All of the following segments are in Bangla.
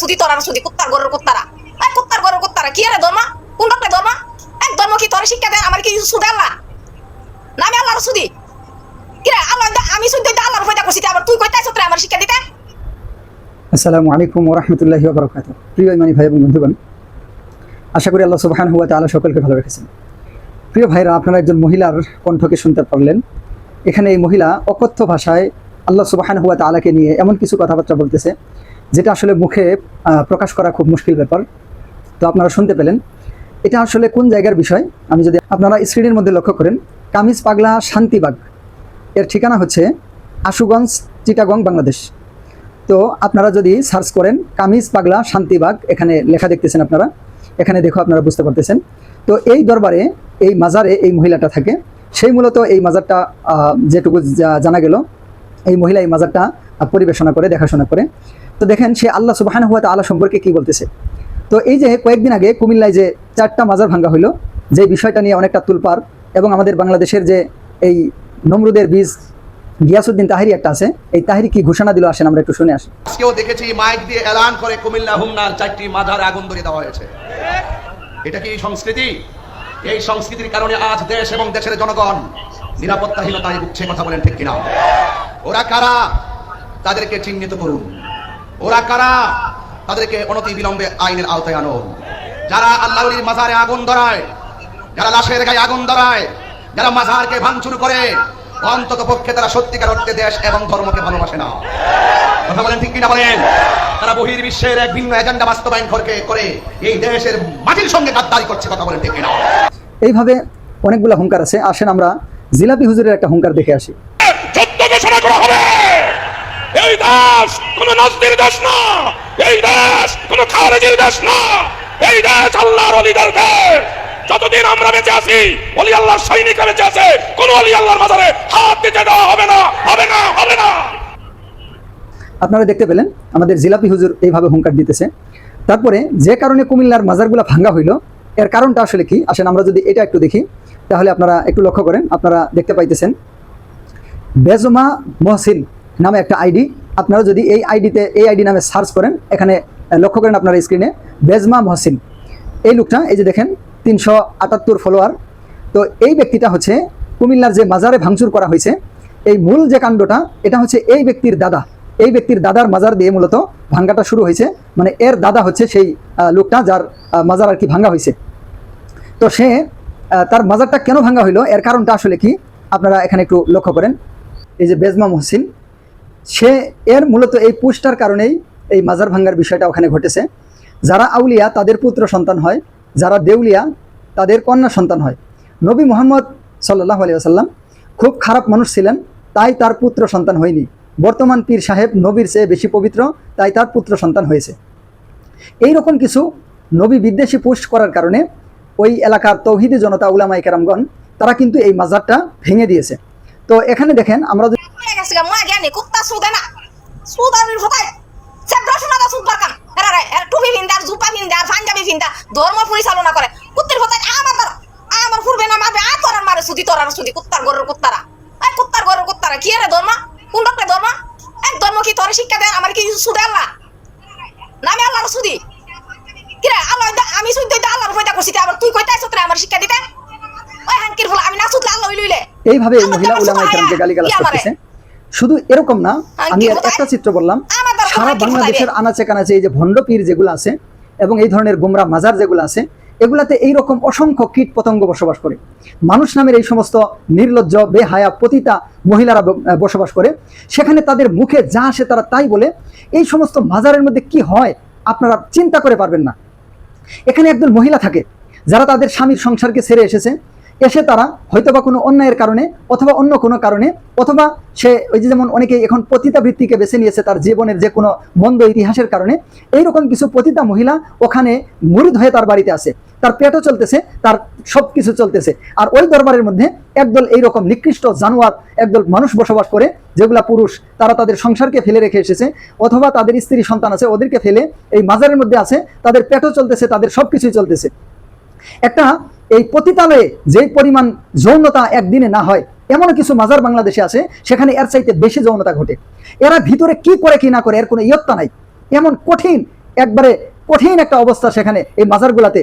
সুদি, তোর আর সুদি, কুত্তার গরুর কুত্তারা। এই কুত্তার গরুর কুত্তারা, কি রে ধর্ম কোন এক কি তোর শিক্ষা দেন আমার কি আল্লাহ? আল্লাহর আল্লাহ আমি আল্লাহর ফয়দা করছি আবার তুই আমার শিক্ষা দিতে? আসসালামু আলাইকুম ওরহমতুল্লাহি বরকাত প্রিয় ইমানি ভাই এবং বন্ধুগণ, আশা করি আল্লাহ সুবাহান হুয়া তালা সকলকে ভালো রেখেছেন। প্রিয় ভাইরা, আপনারা একজন মহিলার কণ্ঠকে শুনতে পারলেন। এখানে এই মহিলা অকথ্য ভাষায় আল্লাহ সুবাহান হুয়া তালাকে নিয়ে এমন কিছু কথাবার্তা বলতেছে। যেটা আসলে মুখে প্রকাশ করা খুব মুশকিল ব্যাপার। তো আপনারা শুনতে পেলেন। এটা আসলে কোন জায়গার বিষয়? আমি যদি আপনারা স্ক্রিনের মধ্যে লক্ষ্য করেন, কামিজ পাগলা শান্তিবাগ। এর ঠিকানা হচ্ছে আশুগঞ্জ, চিটাগং, বাংলাদেশ। তো আপনারা যদি সার্চ করেন, কামিজ পাগলা শান্তিবাগ, এখানে লেখা দেখতেছেন আপনারা। এখানে দেখো আপনারা বুঝতে পারতেছেন। তো এই দরবারে, এই মাজারে এই মহিলাটা থাকে। সেই মূলত এই মাজারটা যেটুকু জানা গেল, এই মহিলা এই মাজারটা পরিবেশনা করে, দেখাশোনা করে। তো দেখেন সে আল্লাহ সুবাহান হুয়া আল্লাহ সম্পর্কে কি বলতেছে? তো এই যে কয়েকদিন আগে কুমিল্লায় যে চারটা মাজার ভাঙ্গা হইল, যে বিষয়টা নিয়ে অনেকটা তুলপার এবং আমাদের বাংলাদেশের যে এই নমরুদের বীজ গিয়াসুদ্দিন তাহিরি একটা আছে, এই তাহিরি কি ঘোষণা দিল? আসেন আমরা একটু শুনে আসি। আজকেও দেখেছি মাইক দিয়ে এলান করে কুমিল্লা হুমনার চারটি মাজার আগুন ধরিয়ে দেওয়া হয়েছে। এটা কি সংস্কৃতি? এই সংস্কৃতির কারণে আজ দেশ এবং দেশের জনগণ নিরাপত্তাহীনতায় ভুগছে, কথা বলেন ঠিক কিনা? ওরা কারা? তাদেরকে চিহ্নিত করুন। ওরা কারা? তাদেরকে অনতি বিলম্বে আইনের আওতায় আনো। যারা আল্লাহর মাজারে আগুন ধরায়, যারা লাশের গায়ে আগুন ধরায়, যারা মাজারকে ভাঙচুর করে, অন্তত পক্ষে তারা সত্যিকার অর্থে দেশ এবং ধর্মকে ভালোবাসে না। কথা বলেন ঠিক কিনা বলেন? তারা বহির্বিশ্বের এক ভিন্ন এজেন্ডা বাস্তবায়ন করকে করে এই দেশের মাটির সঙ্গে গাদ্দারি করছে, কথা বলেন ঠিক কিনা? এইভাবে অনেকগুলো হুঙ্কার আছে। আসেন আমরা জিলাপি হুজুরের একটা হুঙ্কার দেখে আসি যুদ্ধ ঘোষণা করা হবে এই দেশ কোন না। এই না। এই আল্লাহর যতদিন আমরা বেঁচে আছি, অলি আল্লাহর বেঁচে আছে, কোন অলি আল্লাহর হাত দিতে দেওয়া হবে না হবে না হবে না। আপনারা দেখতে পেলেন, আমাদের জিলাপি হুজুর এইভাবে হুঙ্কার দিতেছে। তারপরে যে কারণে কুমিল্লার মাজারগুলো ভাঙ্গা হইল, এর কারণটা আসলে কি? আসেন, আমরা যদি এটা একটু দেখি, তাহলে আপনারা একটু লক্ষ্য করেন, আপনারা দেখতে পাইতেছেন। বেজমা মহসিন নামে একটা আইডি আপনারা যদি এই আইডিতে, এই আইডি নামে সার্চ করেন, এখানে লক্ষ্য করেন আপনার স্ক্রিনে, বেজমা মহসিন। এই লোকটা, এই যে দেখেন, তিনশো আটাত্তর ফলোয়ার তো এই ব্যক্তিটা হচ্ছে কুমিল্লার যে মাজারে ভাঙচুর করা হয়েছে, এই মূল যে কাণ্ডটা, এটা হচ্ছে এই ব্যক্তির দাদা। এই ব্যক্তির দাদার মাজার দিয়ে মূলত ভাঙ্গাটা শুরু হয়েছে। মানে এর দাদা হচ্ছে সেই লোকটা যার মাজার আর কি ভাঙ্গা হয়েছে। তো সে তার মাজারটা কেন ভাঙ্গা হইল? এর কারণটা আসলে কি? আপনারা এখানে একটু লক্ষ্য করেন। এই যে বেজমা মহসিন সে এর মূলত এই পুষ্টার কারণেই এই মাজার ভাঙ্গার বিষয়টা ওখানে ঘটেছে। যারা আউলিয়া, তাদের পুত্র সন্তান হয়। যারা দেউলিয়া, তাদের কন্যা সন্তান হয়। নবী মোহাম্মদ সাল্লাহ আলিয়া সাল্লাম খুব খারাপ মানুষ ছিলেন, তাই তার পুত্র সন্তান হয়নি। বর্তমান পীর সাহেব নবীর চেয়ে বেশি পবিত্র, তাই তার পুত্র সন্তান হয়েছে। এই রকম কিছু নবী বিদ্বেষী পোস্ট করার কারণে ওই এলাকার তৌহিদি জনতা উলামাই কেরামগণ, তারা কিন্তু এই মাজারটা ভেঙে দিয়েছে। তো এখানে দেখেন, আমরা গেছে গা মরে জ্ঞানী কুত্তা সুদে না সুদ আর সে দর্শনা সুদ বারকান টুপি ভিন্দা জুপা ভিন্দা পাঞ্জাবি ভিন্দা ধর্ম পরিচালনা করে। কুত্তির ফতাই আমার দ্বারা আমার ফুরবে না মারবে আ তোরার মারে সুদি তোরার সুদি কুত্তার গরুর কুত্তারা। এই কুত্তার গরুর কুত্তারা কি রে ধর্ম? কোন রকম ধর্ম? এক ধর্ম কি তোর শিক্ষা দেন আমার কি সুদে আল্লাহ? না আমি আল্লাহর সুদি। কি রে আল্লাহ দা- আমি সুদ দিতে আল্লাহর ফয়দা করছি আবার তুই কইতাছ তোরে আমার শিক্ষা দিতে? ওই হাঙ্কির ফুল আমি না সুদলে আল্লাহ লইলে এইভাবে এই মহিলা উলামাই কেরামকে গালিগালাজ করতেছে? শুধু এরকম না আমি একটা চিত্র বললাম সারা বাংলাদেশের আনাচে কানাচে এই যে ভণ্ড পীর যেগুলো আছে এবং এই ধরনের গোমরা মাজার যেগুলো আছে এগুলাতে এইরকম অসংখ্য কীট পতঙ্গ বসবাস করে। মানুষ নামের এই সমস্ত নির্লজ্জ বেহায়া পতিতা মহিলারা বসবাস করে। সেখানে তাদের মুখে যা আসে তারা তাই বলে এই সমস্ত মাজারের মধ্যে কি হয় আপনারা চিন্তা করে পারবেন না। এখানে একজন মহিলা থাকে যারা তাদের স্বামীর সংসারকে ছেড়ে এসেছে এসে তারা হয়তোবা কোনো অন্যায়ের কারণে অথবা অন্য কোনো কারণে অথবা সে ওই যে যেমন অনেকে এখন পতিতা বৃত্তিকে বেছে নিয়েছে তার জীবনের যে কোনো মন্দ ইতিহাসের কারণে, এইরকম কিছু পতিতা মহিলা ওখানে মুরিদ হয়ে তার বাড়িতে আছে তার পেটও চলতেছে, তার সব কিছু চলতেছে। আর ওই দরবারের মধ্যে একদল এইরকম নিকৃষ্ট জানোয়ার, একদল মানুষ বসবাস করে, যেগুলা পুরুষ, তারা তাদের সংসারকে ফেলে রেখে এসেছে, অথবা তাদের স্ত্রী সন্তান আছে, ওদেরকে ফেলে এই মাজারের মধ্যে আছে, তাদের পেটও চলতেছে, তাদের সব কিছুই চলতেছে। একটা এই পতিতালয়ে যে পরিমাণ যৌনতা একদিনে না হয়, এমন কিছু মাজার বাংলাদেশে আছে, সেখানে এর চাইতে বেশি যৌনতা ঘটে। এরা ভিতরে কি করে কি না করে, এর কোনো ইয়ত্তা নাই। এমন কঠিন, একবারে কঠিন একটা অবস্থা সেখানে এই মাজারগুলাতে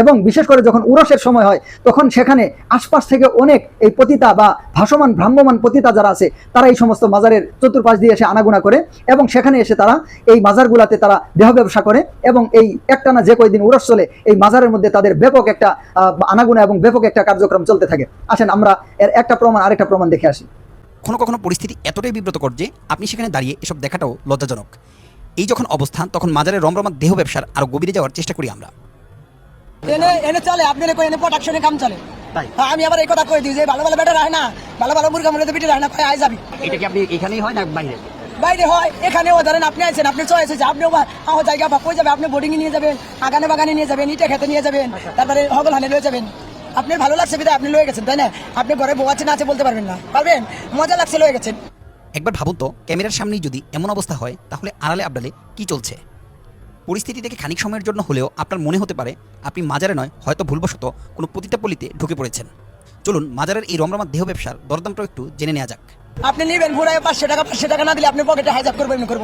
এবং বিশেষ করে যখন উরসের সময় হয়, তখন সেখানে আশপাশ থেকে অনেক এই পতিতা বা ভাসমান, ভ্রাম্যমান পতিতা যারা আছে, তারা এই সমস্ত মাজারের চতুর্পাশ দিয়ে এসে আনাগুনা করে এবং সেখানে এসে তারা এই মাজারগুলাতে তারা দেহ ব্যবসা করে এবং এই একটানা যে কয়দিন উরস চলে, এই মাজারের মধ্যে তাদের ব্যাপক একটা আনাগুনা এবং ব্যাপক একটা কার্যক্রম চলতে থাকে। আসেন, আমরা এর একটা প্রমাণ, আরেকটা প্রমাণ দেখে আসি। কখনো কখনো পরিস্থিতি এতটাই বিব্রতকর যে আপনি সেখানে দাঁড়িয়ে এসব দেখাটাও লজ্জাজনক। এই যখন অবস্থান, তখন মাজারের রমরমার দেহ ব্যবসার আরও গভীরে যাওয়ার চেষ্টা করি আমরা। এনে এনে চলে আপনার কই এনে প্রোডাকশনে কাম চলে। হ্যাঁ, আমি আবার এই কথা কই দিই যে ভালো ভালো বেটা রায় না ভালো ভালো মুরগা মুরগা পিঠে রায় না কয় আয় যাবি। এটা কি আপনি এখানেই হয় না বাইরে? বাইরে হয় এখানেও ধরেন আপনি আছেন আপনি আপনিও আমার জায়গা বা কই যাবে আপনি বোর্ডিং নিয়ে যাবেন আগানে বাগানে নিয়ে যাবেন ইটা খেতে নিয়ে যাবেন তারপরে হগল হানে লয়ে যাবেন। আপনি ভালো লাগছে বিধায় আপনি লয়ে গেছেন তাই না? আপনি ঘরে বউ আছে না আছে বলতে পারবেন না। পারবেন? মজা লাগছে লয়ে গেছেন। একবার ভাবুন তো ক্যামেরার সামনেই যদি এমন অবস্থা হয় তাহলে আড়ালে আবডালে কি চলছে? পরিস্থিতি থেকে খানিক সময়ের জন্য হলেও আপনার মনে হতে পারে আপনি মাজারে নয় হয়তো ভুলবশত কোনো পতিতা পল্লীতে ঢুকে পড়েছেন। চলুন মাজারের এই রমরমার দেহ ব্যবসার দরদামটাও একটু জেনে নেওয়া যাক। আপনি নিবেন ঘুরায় পাঁচশো টাকা পাঁচশো টাকা না দিলে আপনি পকেটে হাইজাপ করবেন এমনি করব।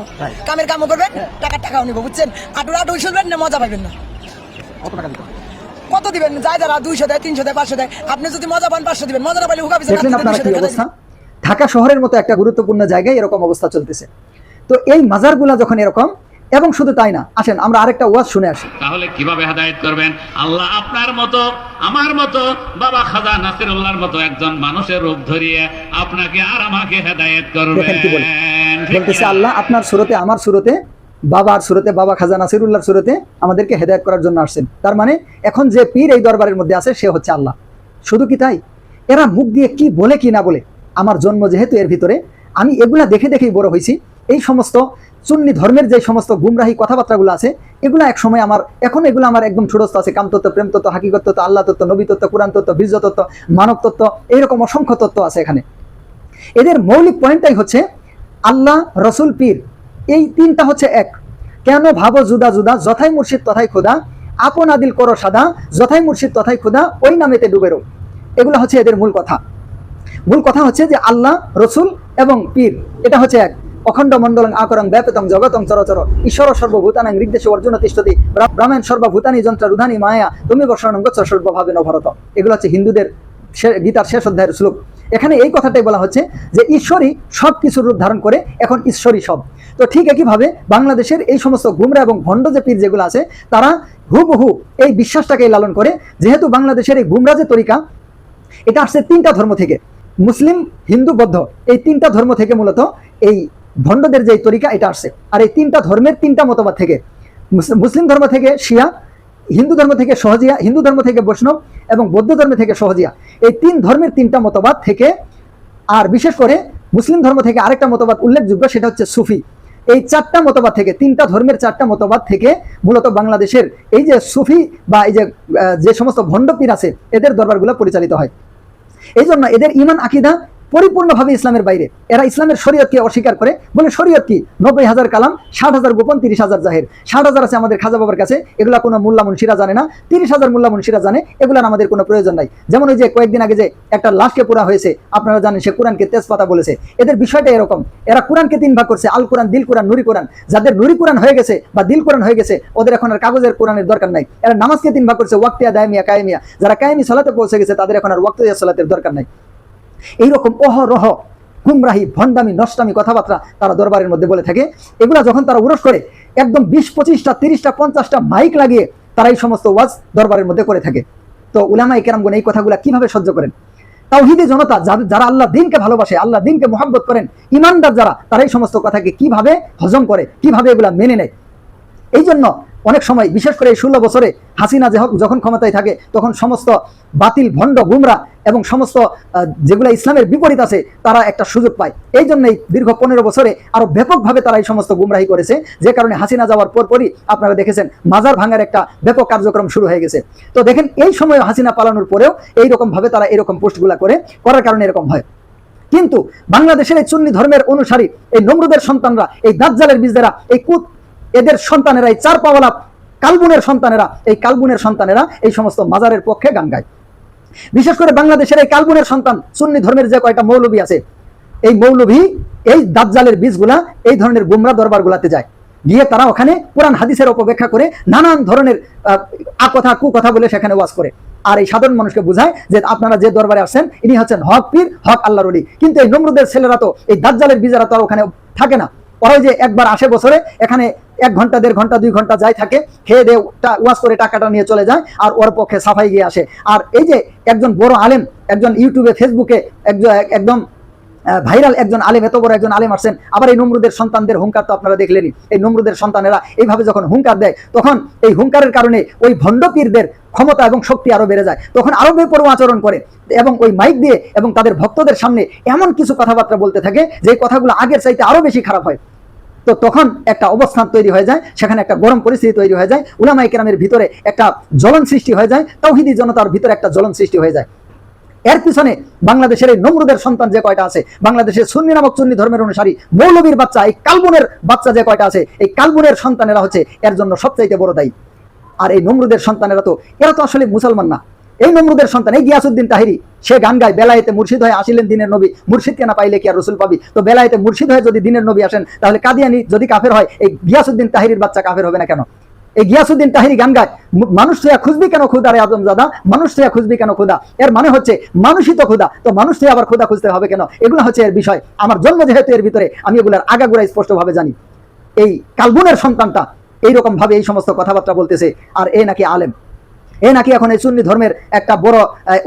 কামের কামও করবেন টাকার টাকাও নিবো বুঝছেন? আটুর আটু শুনবেন না মজা পাবেন না। কত টাকা দিতে কত দিবেন? যায় যারা দুইশো দেয় তিনশো দেয় পাঁচশো দেয় আপনি যদি মজা পান পাঁচশো দিবেন। মজা না পাইলে হুকাবি দেখলেন আপনারা কি অবস্থা? ঢাকা শহরের মতো একটা গুরুত্বপূর্ণ জায়গায় এরকম অবস্থা চলতেছে। তো এই মাজারগুলা যখন এরকম এবং শুধু তাই না আসেন আমরা আরেকটা ওয়াজ শুনে আসি। তাহলে কীভাবে হেদায়েত করবেন? আল্লাহ আপনার মতো আমার মতো বাবা খাজা নাসিরুল্লাহর মতো একজন মানুষের রূপ ধরিয়ে আপনাকে আর আমাকে হেদায়েত করবেন। বলতেছে আল্লাহ আপনার সুরতে আমার সুরতে বাবার সুরতে বাবা খাজা নাসিরুল্লাহর সুরতে আমাদেরকে হেদায়ত করার জন্য আসছেন। তার মানে এখন যে পীর এই দরবারের মধ্যে আছে সে হচ্ছে আল্লাহ। শুধু কি তাই? এরা মুখ দিয়ে কি বলে কি না বলে আমার জন্ম যেহেতু এর ভিতরে আমি এগুলা দেখে দেখেই বড় হয়েছি। এই সমস্ত সুন্নি ধর্মের যে সমস্ত গুমরাহি কথাবার্তাগুলো আছে, এগুলো এক সময় আমার, এখন এগুলো আমার একদম ছোটস্থ আছে। কামতত্ত্ব প্রেম তত্ত্ব হাকিকত তত্ত্ব আল্লাহ তত্ত্ব, নবী তত্ত্ব, কোরআন তত্ত্ব, বীর্য তত্ত্ব এইরকম অসংখ্য তত্ত্ব আছে এখানে। এদের মৌলিক পয়েন্টটাই হচ্ছে আল্লাহ, রসুল, পীর। এই তিনটা হচ্ছে এক। কেন ভাবো জুদা জুদা, যথাই মুর্শিদ তথাই খোদা, আপন আদিল করো সাদা, যথাই মুর্শিদ তথাই খোদা, ওই নামেতে ডুবেরো এগুলো হচ্ছে এদের মূল কথা। মূল কথা হচ্ছে যে আল্লাহ, রসুল এবং পীর, এটা হচ্ছে এক। অখণ্ড মণ্ডলং আকরং ব্যাপতং জগতং চরচর ঈশ্বর সর্বভূতানাং ঋগ্দেশ অর্জুন তিষ্ঠতি। ব্রাহ্মণ সর্বভূতানি যন্ত্র রুধানি মায়া। তুমি বর্ষণ গচ্ছ সর্বভাবে নভরত। এগুলো হচ্ছে হিন্দুদের গীতার শেষ অধ্যায়ের শ্লোক। এখানে এই কথাটাই বলা হচ্ছে যে ঈশ্বরই সব কিছুর রূপ ধারণ করে এখন ঈশ্বরই সব। তো ঠিক একইভাবে বাংলাদেশের এই সমস্ত গুমরা এবং ভণ্ড যে পীর যেগুলো আছে, তারা হুবহু এই বিশ্বাসটাকেই লালন করে। যেহেতু বাংলাদেশের এই গুমরা যে তরিকা, এটা আসছে তিনটা ধর্ম থেকে। মুসলিম, হিন্দু, বৌদ্ধ, এই তিনটা ধর্ম থেকে মূলত এই ভণ্ডদের যে তরিকা, এটা আসছে। আর এই তিনটা ধর্মের তিনটা মতবাদ থেকে মুসলিম ধর্ম থেকে শিয়া, হিন্দু ধর্ম থেকে সহজিয়া, হিন্দু ধর্ম থেকে বৈষ্ণব এবং বৌদ্ধ ধর্ম থেকে সহজিয়া, এই তিন ধর্মের তিনটা মতবাদ থেকে, আর বিশেষ করে মুসলিম ধর্ম থেকে আরেকটা মতবাদ উল্লেখযোগ্য, সেটা হচ্ছে সুফি। এই চারটা মতবাদ থেকে, তিনটা ধর্মের চারটা মতবাদ থেকে মূলত বাংলাদেশের এই যে সুফি বা এই যে সমস্ত ভণ্ডপীর আছে, এদের দরবারগুলো পরিচালিত হয়। এই জন্য এদের ইমান, আকিদা পরিপূর্ণভাবে ইসলামের বাইরে। এরা ইসলামের শরীয়তকে অস্বীকার করে, বলে শরীয়ত কি? নব্বই হাজার কালাম, ষাট হাজার গোপন, তিরিশ হাজার জাহের। ষাট হাজার আছে আমাদের খাজা বাবার কাছে, এগুলা কোনো মোল্লা মুন্সিরা জানে না। তিরিশ হাজার মোল্লা মুন্সিরা জানে এগুলার আমাদের কোনো প্রয়োজন নাই। যেমন ওই যে কয়েকদিন আগে যে একটা লাশকে পোড়া হয়েছে, আপনারা জানেন সে কোরআনকে তেজপাতা বলেছে। এদের বিষয়টা এরকম, এরা কোরআনকে তিন ভাগ করছে, আল কোরআন, দিল কোরআন, নুরি কোরআন। যাদের নুরি কোরআন হয়ে গেছে বা দিল কোরআন হয়ে গেছে, ওদের এখন আর কাগজের কোরআনের দরকার নাই। এরা নামাজকে তিন ভাগ করছে, ওয়াক্তিয়া, দায়মিয়া, কায়েমিয়া। যারা কায়েমি সালাতে পৌঁছে গেছে, তাদের এখন আর ওয়াক্তিয়া সালাতের দরকার নাই। এইরকম অহরহ গুমরাহি, ভণ্ডামি, নষ্টামি কথাবার্তা তারা দরবারের মধ্যে বলে থাকে। এগুলা যখন তারা উরস করে, একদম বিশ, পঁচিশটা, তিরিশটা, পঞ্চাশটা মাইক লাগিয়ে তারা এই সমস্ত ওয়াজ দরবারের মধ্যে করে থাকে। তো উলামাই কেরামগুন এই কথাগুলা কীভাবে সহ্য করেন? তাওহিদি জনতা যারা আল্লাহ দিনকে ভালোবাসে, আল্লাহ দিনকে মোহাব্বত করেন, ইমানদার যারা, তারা এই সমস্ত কথাকে কীভাবে হজম করে, কীভাবে এগুলা মেনে নেয়? এই জন্য অনেক সময়, বিশেষ করে এই ষোলো বছরে হাসিনা যখ- যখন ক্ষমতায় থাকে, তখন সমস্ত বাতিল, ভণ্ড গুমরা এবং সমস্ত যেগুলো ইসলামের বিপরীত আছে, তারা একটা সুযোগ পায়। এই জন্যই দীর্ঘ পনেরো বছরে আরও ব্যাপকভাবে তারা এই সমস্ত গুমরাহি করেছে। যে কারণে হাসিনা যাওয়ার পরপরই আপনারা দেখেছেন, মাজার ভাঙার একটা ব্যাপক কার্যক্রম শুরু হয়ে গেছে। তো দেখেন, এই সময় হাসিনা পালানোর পরেও এইরকম ভাবে তারা এরকম পোস্টগুলা করে, করার কারণে এরকম হয়। কিন্তু বাংলাদেশের এই সুন্নি ধর্মের অনুসারী, এই নমরুদের সন্তানরা, এই দাজ্জালের বীজদেরা এই কুত এদের সন্তানেরা, এই চার পাওয়ালা কালবুনের সন্তানেরা, এই কালবুনের সন্তানেরা এই সমস্ত মাজারের পক্ষে গান গায়। বিশেষ করে বাংলাদেশের এই কালবুনের সন্তান, সুন্নি ধর্মের যে কয়টা মৌলবী আছে, এই মৌলভী এই দাজ্জালের বীজগুলা, এই ধরনের গুমরা দরবারগুলাতে যায়। গিয়ে তারা ওখানে কোরআন হাদিসের অপব্যাখ্যা করে নানান ধরনের আকথা কুকথা বলে সেখানে ওয়াজ করে। আর এই সাধারণ মানুষকে বোঝায় যে আপনারা যে দরবারে আসছেন, ইনি হচ্ছেন হক পীর, হক আল্লাহর অলি কিন্তু এই নমরুদের ছেলেরা তো, এই দাজ্জালের বীজারা তো ওখানে থাকে না। ওরা যে একবার আসে বছরে, এখানে এক ঘণ্টা, দেড় ঘণ্টা, দুই ঘণ্টা যাই থাকে, খেয়ে দিয়ে ওয়াজ করে টাকাটা নিয়ে চলে যায় আর ওর পক্ষে সাফাই গিয়ে আসে। আর এই যে একজন বড় আলেম, একজন ইউটিউবে, ফেসবুকে একজন একদম ভাইরাল একজন আলেম, এত বড় একজন আলেম আসছেন, আবার এই নমরুদের সন্তানদের হুঙ্কার তো আপনারা দেখলেনই। এই নমরুদের সন্তানেরা এইভাবে যখন হুঙ্কার দেয়, তখন এই হুঙ্কারের কারণে ওই ভণ্ডপীরদের ক্ষমতা এবং শক্তি আরও বেড়ে যায়। তখন আরও বেপরোয়া আচরণ করে এবং ওই মাইক দিয়ে এবং তাদের ভক্তদের সামনে এমন কিছু কথাবার্তা বলতে থাকে, যে কথাগুলো আগের চাইতে আরও বেশি খারাপ হয়। তো তখন একটা অবস্থান তৈরি হয়ে যায়, সেখানে একটা গরম পরিস্থিতি তৈরি হয়ে যায় উলামাই কেরামের ভিতরে একটা জ্বলন সৃষ্টি হয়ে যায়, তৌহিদি জনতার ভিতরে একটা জ্বলন সৃষ্টি হয়ে যায়। এর পিছনে বাংলাদেশের এই নমরুদের সন্তান যে কয়টা আছে, বাংলাদেশের সুন্নি নামক সুন্নি ধর্মের অনুসারী মৌলবীর বাচ্চা, এই কালবনের বাচ্চা যে কয়টা আছে, এই কালবনের সন্তানেরা হচ্ছে এর জন্য সবচাইতে বড় দায়ী। আর এই নমরুদের সন্তানেরা তো, এরা তো আসলে মুসলমান না। এই নমরুদের সন্তান, এই গিয়াসুদ্দিন তাহিরি, সে গান গায়, বেলায়েতে মুর্শিদ হয়ে আসিলেন দিনের নবী মুর্শিদকে না পাইলে কি আর রসুল পাবি? তো বেলায়েতে মুর্শিদ হয়ে যদি দিনের নবী আসেন, তাহলে কাদিয়ানি যদি কাফের হয়, এই গিয়াসুদ্দিন তাহিরির বাচ্চা কাফের হবে না কেন? এই গিয়াসুদ্দিন তাহিরি গান গায় মানুষ থেকে খুঁজবি কেন খুদা রে আদম দাদা মানুষ থেকে খুঁজবি কেন খুদা এর মানে হচ্ছে, মানুষই তো খুদা তো মানুষ থেকে আবার খুদা খুঁজতে হবে কেন? এগুলো হচ্ছে এর বিষয়। আমার জন্ম যেহেতু এর ভিতরে, আমি এগুলার আগাগোড়া স্পষ্টভাবে জানি। এই কালবুনের সন্তানটা এইরকম ভাবে এই সমস্ত কথাবার্তা বলতেছে, আর এ নাকি আলেম। এ নাকি এখন এই সুন্নি ধর্মের একটা বড়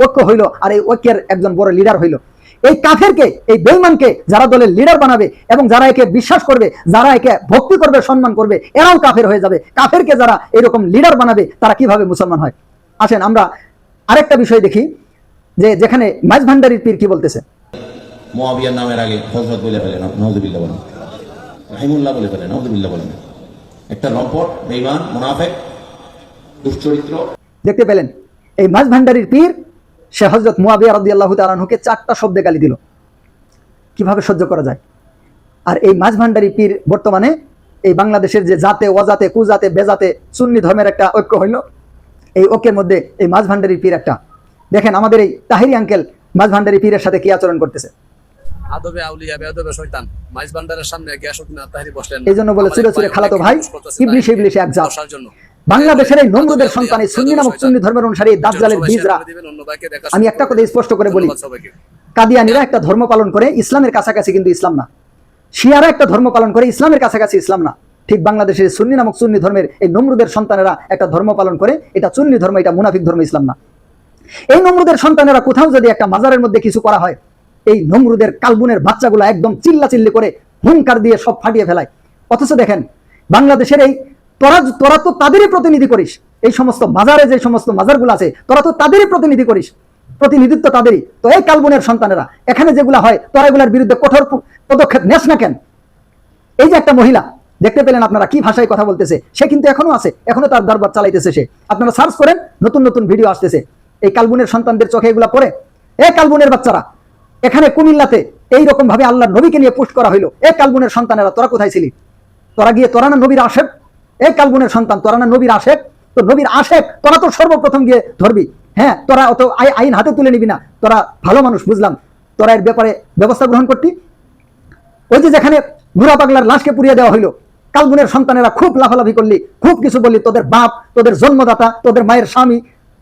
ঐক্য হইল, আর এই ঐক্যের একজন বড় লিডার হইল। এই কাফেরকে, এই বেইমানকে যারা দলের লিডার বানাবে এবং যারা একে বিশ্বাস করবে, যারা একে ভক্তি করবে, সম্মান করবে, এরাও কাফের হয়ে যাবে। কাফেরকে যারা এরকম লিডার বানাবে, তারা কীভাবে মুসলমান হয়? আসেন, আমরা আরেকটা বিষয় দেখি, যে যেখানে মাইজ ভান্ডারির পীর কি বলতেছে? নামের আগে একটা লম্পট বেইমান মুনাফেক, দুশ্চরিত্র দেখতে পেলেন? এই মাঝ ভান্ডারির পীর সে হজরত মুয়াবিয়া রদি আল্লাহ তালাহুকে চারটা শব্দে গালি দিল। কীভাবে সহ্য করা যায়? আর এই মাঝ ভান্ডারি পীর বর্তমানে এই বাংলাদেশের যে জাতে অজাতে কুজাতে বেজাতে সুন্নি ধর্মের একটা ঐক্য হইল। এই ঐক্যের মধ্যে এই মাঝ ভান্ডারি পীর একটা। দেখেন আমাদের এই তাহিরি আঙ্কেল মাছ ভান্ডারি পীরের সাথে কি আচরণ করতেছে? আদবে আউলিয়া বেদবে শয়তান। মাইজ ভান্ডারের সামনে গিয়াসউদ্দিন আত্মাহারি বসলেন এই জন্য বলে চুরে চুরে খালাতো ভাই ইবলিশ ইবলিশ এক জাত। জন্য। বাংলাদেশের এই নমরুদের সন্তান এই সুন্নি নামক সুন্নি ধর্মের অনুসারী এই দাজ্জালের বীজরা আমি একটা কথা স্পষ্ট করে বলি। কাদিয়ানিরা একটা ধর্ম পালন করে ইসলামের কাছাকাছি কিন্তু ইসলাম না। শিয়ারা একটা ধর্ম পালন করে ইসলামের কাছাকাছি ইসলাম না। ঠিক বাংলাদেশের সুন্নি নামক সুন্নি ধর্মের এই নমরুদের সন্তানেরা একটা ধর্ম পালন করে এটা সুন্নি ধর্ম এটা মুনাফিক ধর্ম ইসলাম না। এই নমরুদের সন্তানেরা কোথাও যদি একটা মাজারের মধ্যে কিছু করা হয় এই নমরুদের কালবুনের বাচ্চাগুলো একদম চিল্লা চিল্লি করে হুঙ্কার দিয়ে সব ফাটিয়ে ফেলায়। অথচ দেখেন বাংলাদেশের এই তোরা তোরা তো তাদেরই প্রতিনিধি করিস। এই সমস্ত মাজারে যে সমস্ত মাজারগুলো আছে, তোরা তো তাদেরই প্রতিনিধি করিস। প্রতিনিধিত্ব তাদেরই। তো এই কালবুনের সন্তানেরা, এখানে যেগুলা হয়, তোরা এগুলার বিরুদ্ধে কঠোর পদক্ষেপ নেস না কেন? এই যে একটা মহিলা, দেখতে পেলেন আপনারা কি ভাষায় কথা বলতেছে, সে কিন্তু এখনও আছে, এখনও তার দরবার চালাইতেছে সে। আপনারা সার্চ করেন, নতুন নতুন ভিডিও আসতেছে। এই কালবুনের সন্তানদের চোখে এগুলা পড়ে। এ কালবুনের বাচ্চারা, এখানে কুমিল্লাতে এই রকম ভাবে আল্লাহ নবীকে নিয়ে পোস্ট করা হইল। এ কালবুনের সন্তানেরা, তোরা কোথায় ছিলি? তোরা গিয়ে তোরা না নবীর আশেক এই কালবুনের সন্তান, তোরা না নবীর আশেক? তো নবীর আশেক, তোরা তো সর্বপ্রথম গিয়ে ধরবি। হ্যাঁ তোরা অত আইন হাতে তুলে নিবি না। তোরা ভালো মানুষ, বুঝলাম। তোরা এর ব্যাপারে ব্যবস্থা গ্রহণ করতি। ওই যে যেখানে ঘুরা পাগলার লাশকে পুড়িয়ে দেওয়া হইল কালগুনের সন্তানেরা খুব লাফালাফি করলি, খুব কিছু বললি, তোদের বাপ, তোদের জন্মদাতা, তোদের মায়ের স্বামী।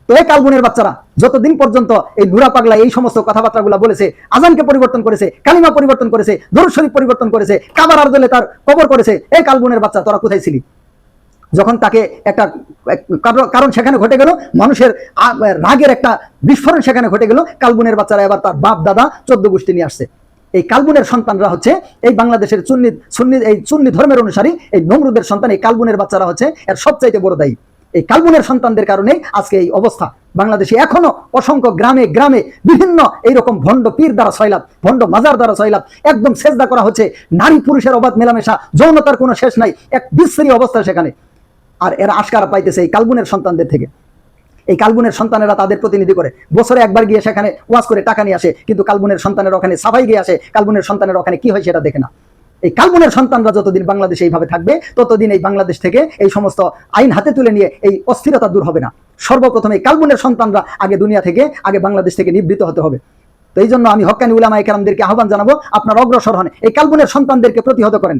তো এই কালগুনের বাচ্চারা যতদিন পর্যন্ত এই নুরা পাগলা এই সমস্ত কথাবার্তাগুলো বলেছে, আজানকে পরিবর্তন করেছে, কালিমা পরিবর্তন করেছে, দরুদ শরীফ পরিবর্তন করেছে, কাবার আর্দলে তার কবর করেছে, এই কালগুনের বাচ্চা তোরা কোথায় ছিলি? যখন তাকে একটা কারণ- কারণ সেখানে ঘটে গেল, মানুষের রাগের একটা বিস্ফোরণ সেখানে ঘটে গেল। কালবুনের বাচ্চারা এবার তার বাপ, দাদা, চোদ্দ গোষ্ঠী নিয়ে আসছে। এই কালবুনের সন্তানরা হচ্ছে এই বাংলাদেশের সুন্নি সুন্নি, এই সুন্নি ধর্মের অনুসারী, এই নমরুদের সন্তান, এই কালবুনের বাচ্চারা হচ্ছে এর সবচাইতে বড় দায়ী। এই কালবুনের সন্তানদের কারণেই আজকে এই অবস্থা। বাংলাদেশে এখনও অসংখ্য গ্রামে গ্রামে বিভিন্ন এইরকম ভণ্ড পীর দ্বারা সয়লাভ ভণ্ড মাজার দ্বারা সয়লাভ একদম সেজদা করা হচ্ছে। নারী পুরুষের অবাধ মেলামেশা, যৌনতার কোনো শেষ নাই, এক বিশ্রী অবস্থা সেখানে। আর এরা আশকারা পাইতেছে এই কালবুনের সন্তানদের থেকে। এই কালবুনের সন্তানেরা তাদের প্রতিনিধি করে। বছরে একবার গিয়ে সেখানে ওয়াজ করে টাকা নিয়ে আসে, কিন্তু কালবুনের সন্তানের ওখানে সাফাই গিয়ে আসে, কালবুনের সন্তানের ওখানে কি হয় সেটা দেখে না। এই কালবুনের সন্তানরা যতদিন বাংলাদেশে এইভাবে থাকবে, ততদিন এই বাংলাদেশ থেকে এই সমস্ত আইন হাতে তুলে নিয়ে এই অস্থিরতা দূর হবে না। সর্বপ্রথম এই কালবুনের সন্তানরা আগে দুনিয়া থেকে, আগে বাংলাদেশ থেকে নিবৃত হতে হবে। তো এই জন্য আমি হক্কানি উলামা একরামদেরকে আহ্বান জানাব, আপনার অগ্রসর হন। এই কালবুনের সন্তানদেরকে প্রতিহত করেন।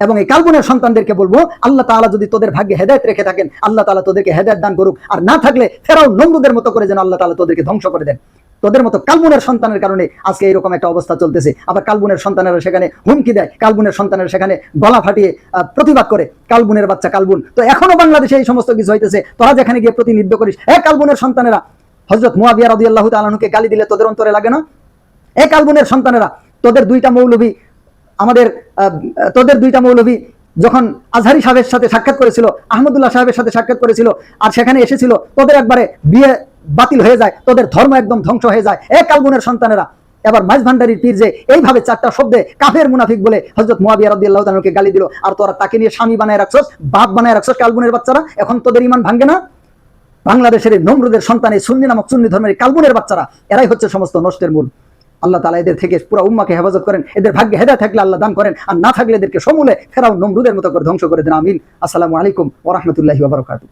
এবং এই কালবনের সন্তানদেরকে বলব, আল্লাহ তাআলা যদি তোদের ভাগ্যে হেদায়েত রেখে থাকেন, আল্লাহ তাআলা তোদেরকে হেদায়েত দান করুক। আর না থাকলে ফেরাও নমরুদের মতো করে যেন আল্লাহ তাআলা তোদেরকে ধ্বংস করে দেন। তোদের মতো কালবুনের সন্তানের কারণে আজকে এরকম একটা অবস্থা চলতেছে। আবার কালবুনের সন্তানেরা সেখানে হুমকি দেয়। কালবুনের সন্তানের সেখানে গলা ফাটিয়ে প্রতিবাদ করে। কালবুনের বাচ্চা কালবুন তো এখনও বাংলাদেশে এই সমস্ত কিছু হইতেছে। তোরা যেখানে গিয়ে প্রতিনিধিত্ব করিস হ্যাঁ কালবুনের সন্তানেরা হজরত মুয়াবিয়া রাদিয়াল্লাহু তাআলাকে গালি দিলে তোদের অন্তরে লাগে না? এ কালবুনের সন্তানেরা, তোদের দুইটা মৌলবী আমাদের তোদের দুইটা মৌলবী যখন আজহারি সাহেবের সাথে সাক্ষাৎ করেছিল, আহমদুল্লাহ সাহেবের সাথে সাক্ষাৎ করেছিল আর সেখানে এসেছিল, তোদের একবারে বিয়ে বাতিল হয়ে যায়, তোদের ধর্ম একদম ধ্বংস হয়ে যায়। এ কালবুনের সন্তানেরা, এবার মাইজ ভান্ডারির পীর যে এইভাবে চারটা শব্দে কাফের মুনাফিক বলে হজরত মুয়াবিয়া গালি দিল, আর তোরা তাকে নিয়ে স্বামী বানায় রাখছস, বাপ বানায় রাখছস কালবুনের বাচ্চারা, এখন তোদের ইমান ভাঙ্গে না? বাংলাদেশের নমরুদের সন্তান সুন্নি নামক সুন্নি ধর্মের এই কালবুনের বাচ্চারা, এরাই হচ্ছে সমস্ত নষ্টের মূল। আল্লাহ তালা এদের থেকে পুরো উম্মাকে হেফাজত করেন। এদের ভাগ্যে হেদা থাকলে আল্লাহ দান করেন। আর না থাকলে এদেরকে সমূলে ফেরাও নমরুদের মতো করে ধ্বংস করে দেন। আমিন। আসসালামু আলাইকুম ওরহমতুল্লাহি ওবরকাতু